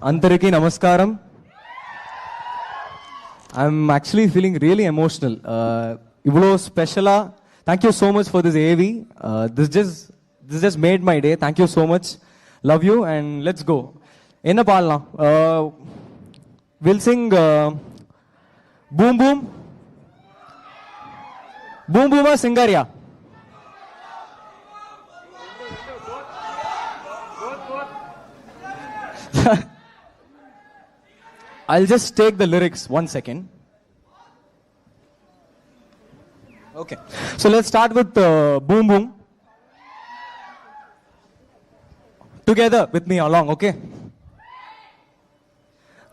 అందరికీ నమస్కారం I'm actually feeling really emotional ఇప్పుడు స్పెషలా thank you so much for this AV this just this just made my day thank you so much love you and let's go என்ன பாடலாம் will sing boom boom boom Puma சிங்காரியா I'll just take the lyrics one second. Okay, so let's start with uh, Boom Boom. Together with me along, okay?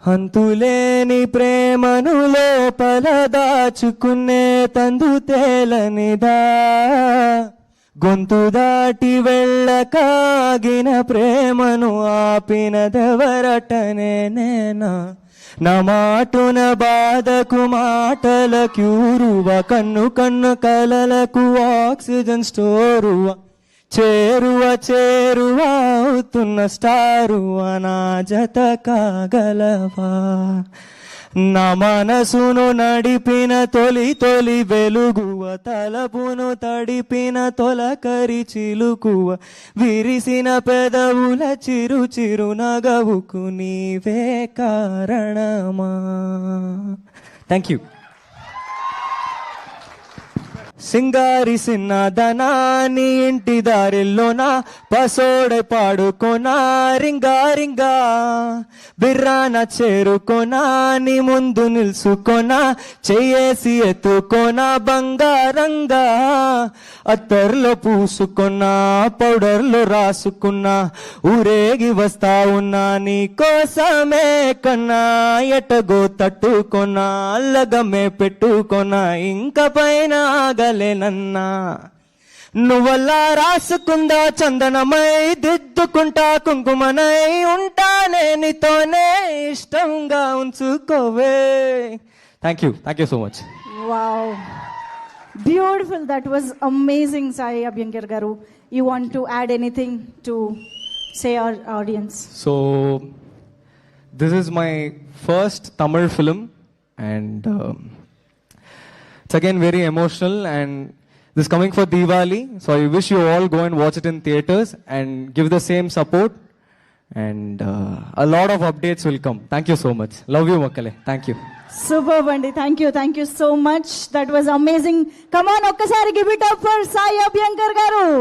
అంతులేని ప్రేమను లోపల దాచుకునే తందు తేలనిదా గొంతు దాటి వెళ్ళకాగిన ప్రేమను ఆపినదెవరటనే నేనా నా మాటున బాధకు మాటల క్యూరువ కన్ను కన్ను కలలకు ఆక్సిజన్ స్టోరువ చేరువ చేరువ అవుతున్న స్టారువ నా జత కాగలవా? నా మనసును నడిపిన తొలి తొలి వెలుగువ తలపును తడిపిన తొలకరి చిలుకువ విరిసిన పెదవుల చిరు చిరు నగవుకు నీవే కారణమా. థ్యాంక్ యూ సింగారి సిన్నదనాని ఇంటి దారిలోన పసోడై పాడుకోనా రింగా రింగా. బిర్రాన చేరుకోనా నీ ముందు నిల్చుకోనా చెయ్యేసి ఎత్తుకోనా బంగారంగా అత్తర్లో పూసుకున్నా పౌడర్లో రాసుకున్నా ఊరేగి వస్తా ఉన్నా నీ కోసమే కన్నా ఎటగో తట్టుకొన్నా అల్లగమే పెట్టుకొన్నా ఇంక పైన ఆగలేనన్నా నువ్వల్లా రాసుకుందా చందనమై దిద్దుకుంటా కుంకుమనై ఉంటానే నీతోనే ఇష్టంగా ఉంచుకోవే thank you thank you so much Wow. Beautiful. That was amazing, Sai Abhyankar Garu. You want to add anything to say our audience? So, this is my first Tamil film, and um, it's again very emotional. And this is coming for Diwali, so I wish you all go and watch it in theaters and give the same support. And uh, a lot of updates will come. Thank you so much. Love you, Makale. Thank you. Superb, Andy. Thank you. Thank you so much. That was amazing. Come on, ఒక్కసారి give it up for Sai Abhyankar Garu.